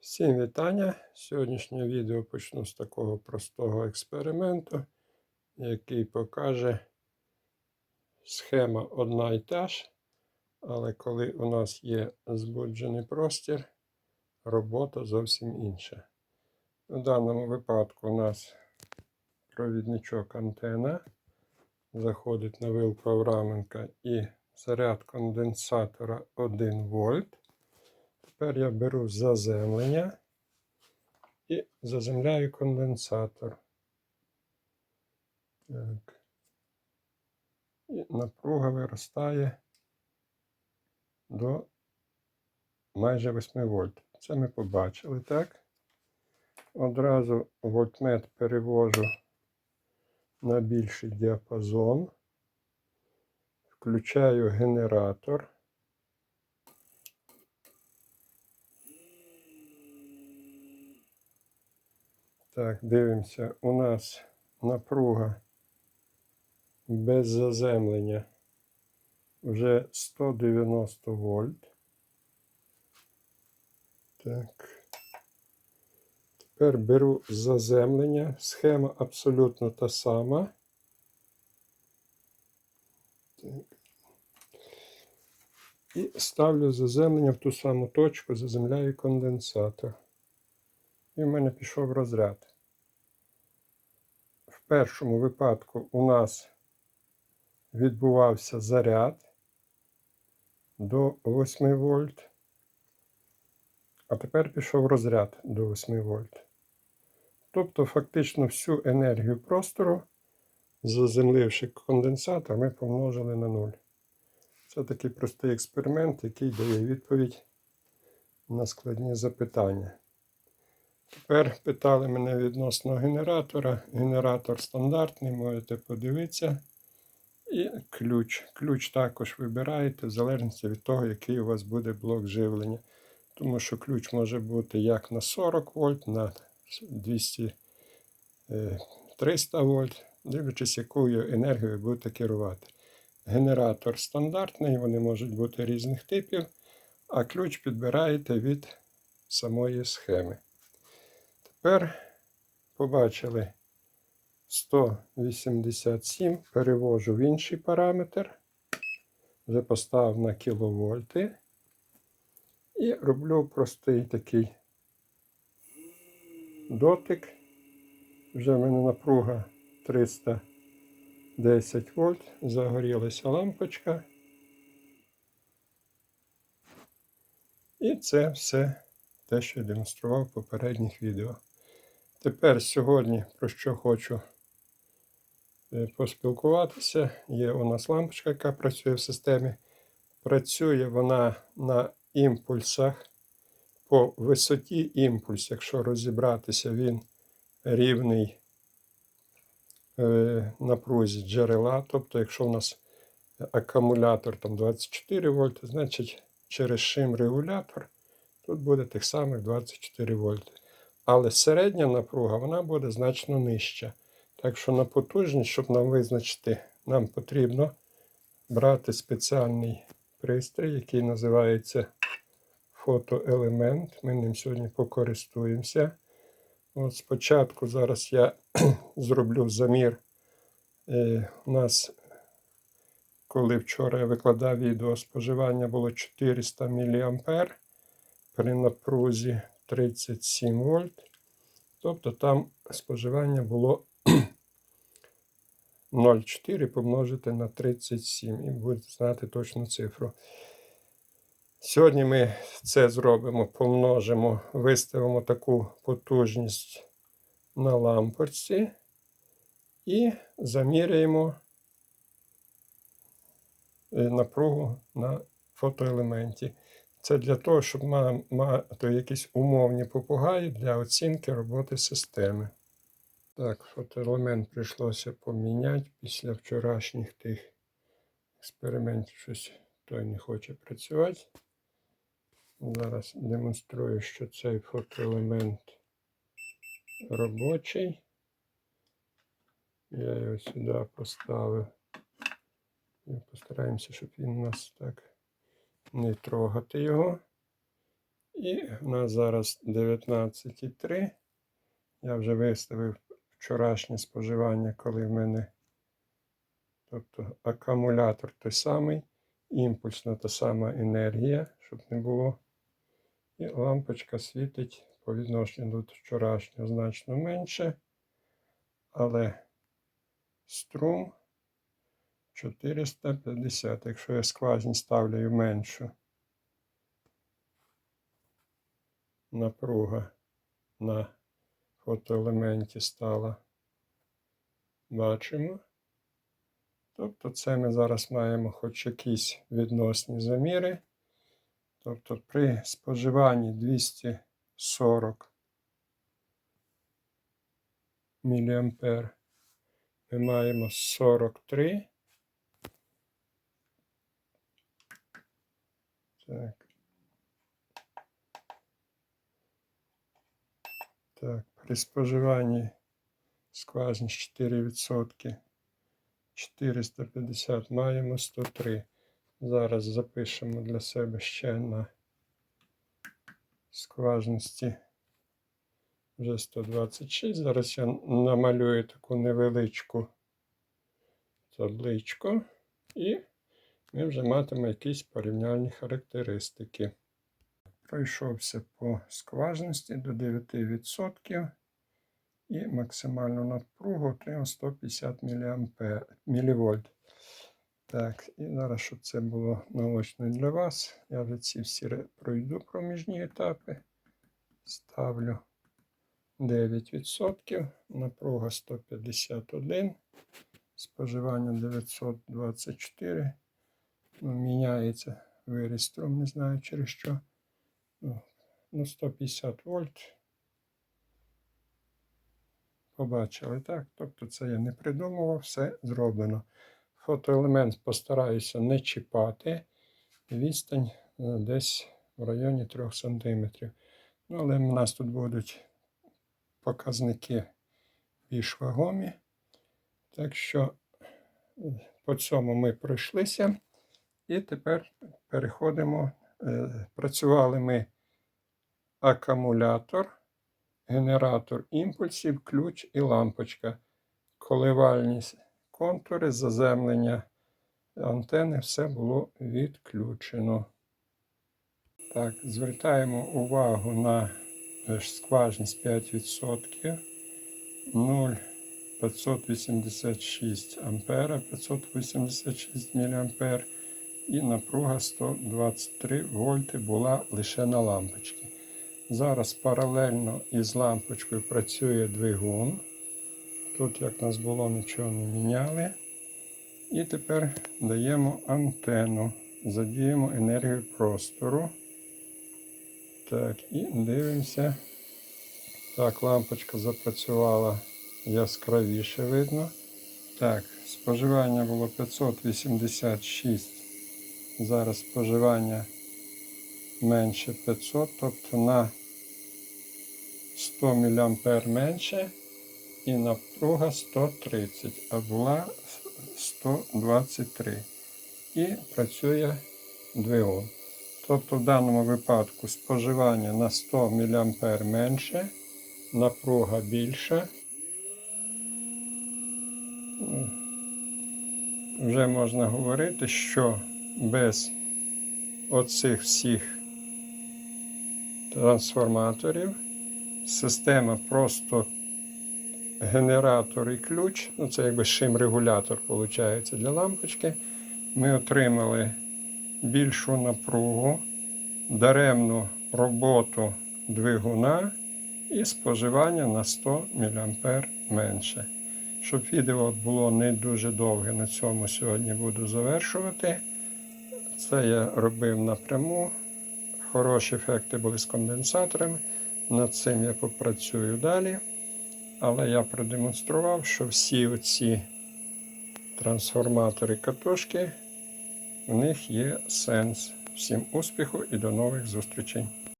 Всім вітання! Сьогоднішнє відео почну з такого простого експерименту, який покаже схема одна і та ж, але коли у нас є збуджений простір, робота зовсім інша. У даному випадку у нас провідничок антена, заходить на вилку Авраменка і заряд конденсатора 1 вольт. Тепер я беру заземлення і заземляю конденсатор. Так. І напруга виростає до майже 8 вольт. Це ми побачили, так? Одразу вольтмет перевожу на більший діапазон. Включаю генератор. Так, дивимося. У нас напруга без заземлення вже 190 вольт. Так. Тепер беру заземлення. Схема абсолютно та сама. Так. І ставлю заземлення в ту саму точку, заземляю конденсатор. І в мене пішов розряд. Першому випадку у нас відбувався заряд до 8 вольт, а тепер пішов розряд до 8 вольт. Тобто, фактично всю енергію простору, заземливши конденсатор, ми помножили на 0. Це такий простий експеримент, який дає відповідь на складні запитання. Тепер питали мене відносно генератора. Генератор стандартний, можете подивитися. І ключ. Ключ також вибираєте в залежності від того, який у вас буде блок живлення. Тому що ключ може бути як на 40 вольт, на 200 300 вольт, дивлячись, якою енергією ви будете керувати. Генератор стандартний, вони можуть бути різних типів, а ключ підбираєте від самої схеми. Тепер побачили 187, перевожу в інший параметр, вже поставив на кіловольти. І роблю простий такий дотик. Вже в мене напруга 310 вольт, загорілася лампочка. І це все те, що я демонстрував в попередніх відео. Тепер сьогодні про що хочу е, поспілкуватися. Є у нас лампочка, яка працює в системі. Працює вона на імпульсах. По висоті імпульс, якщо розібратися, він рівний е, напрузі джерела. Тобто, якщо у нас акумулятор там 24 вольти, значить через шим регулятор тут буде тих самих 24 вольти. Але середня напруга вона буде значно нижча. Так що на потужність, щоб нам визначити, нам потрібно брати спеціальний пристрій, який називається фотоелемент. Ми ним сьогодні покористуємося. От Спочатку зараз я зроблю замір. Е, У нас, коли вчора я викладав відео, споживання було 400 мА при напрузі 37 вольт. Тобто там споживання було 0,4 помножити на 37 і будете знати точну цифру. Сьогодні ми це зробимо, помножимо, виставимо таку потужність на лампочці і заміряємо е, напругу на фотоелементі. Це для того, щоб мати якісь умовні попугаї для оцінки роботи системи. Так, фотоелемент прийшлося поміняти після вчорашніх тих експериментів. Щось той не хоче працювати. Зараз демонструю, що цей фотоелемент робочий. Я його сюди поставив. Постараємося, щоб він у нас так не трогати його. І в нас зараз 19,3. Я вже виставив вчорашнє споживання, коли в мене. Тобто акумулятор той самий, імпульсна та сама енергія, щоб не було. І лампочка світить по відношенню до вчорашнього значно менше. Але струм 450, якщо я скважин ставлю меншу. Напруга на фотоелементі стала. Бачимо. Тобто це ми зараз маємо хоч якісь відносні заміри. Тобто при споживанні 240 мА ми маємо 43. Так. Так, при споживанні скважин 4%. 450 маємо 103. Зараз запишемо для себе ще на скважності вже 126. Зараз я намалюю таку невеличку табличку і ми вже матимемо якісь порівняльні характеристики. Пройшовся по скважності до 9% і максимальну напругу отримав 150 мВ. Так, і зараз, щоб це було наочно для вас, я вже ці всі пройду проміжні етапи. Ставлю 9%, напруга 151, споживання 924. Міняється виріс струм, не знаю через що. Ну, 150 вольт. Побачили, так? Тобто це я не придумував, все зроблено. Фотоелемент постараюся не чіпати. Відстань е, десь в районі 3 см. Ну, але в нас тут будуть показники більш вагомі. Так що е, по цьому ми пройшлися. І тепер переходимо. Е, працювали ми акумулятор генератор імпульсів, ключ і лампочка. Коливальні контури, заземлення антени, все було відключено. Так, Звертаємо увагу на скважність 5%. 0,586 ампера, 586 мА і напруга 123 вольти була лише на лампочці. Зараз паралельно із лампочкою працює двигун. Тут, як нас було, нічого не міняли. І тепер даємо антенну, задіємо енергію простору. Так, і дивимося. Так, лампочка запрацювала яскравіше видно. Так, споживання було 586. Зараз споживання менше 500, тобто на 100 мА менше і напруга 130, а була 123. І працює двигун. Тобто в даному випадку споживання на 100 мА менше, напруга більша. Вже можна говорити, що без оцих всіх трансформаторів система просто генератор і ключ, ну це якби шим-регулятор виходить для лампочки. Ми отримали більшу напругу, даремну роботу двигуна і споживання на 100 мА менше. Щоб відео було не дуже довге, на цьому сьогодні буду завершувати. Це я робив напряму. Хороші ефекти були з конденсаторами. Над цим я попрацюю далі. Але я продемонстрував, що всі оці трансформатори катушки, в них є сенс. Всім успіху і до нових зустрічей!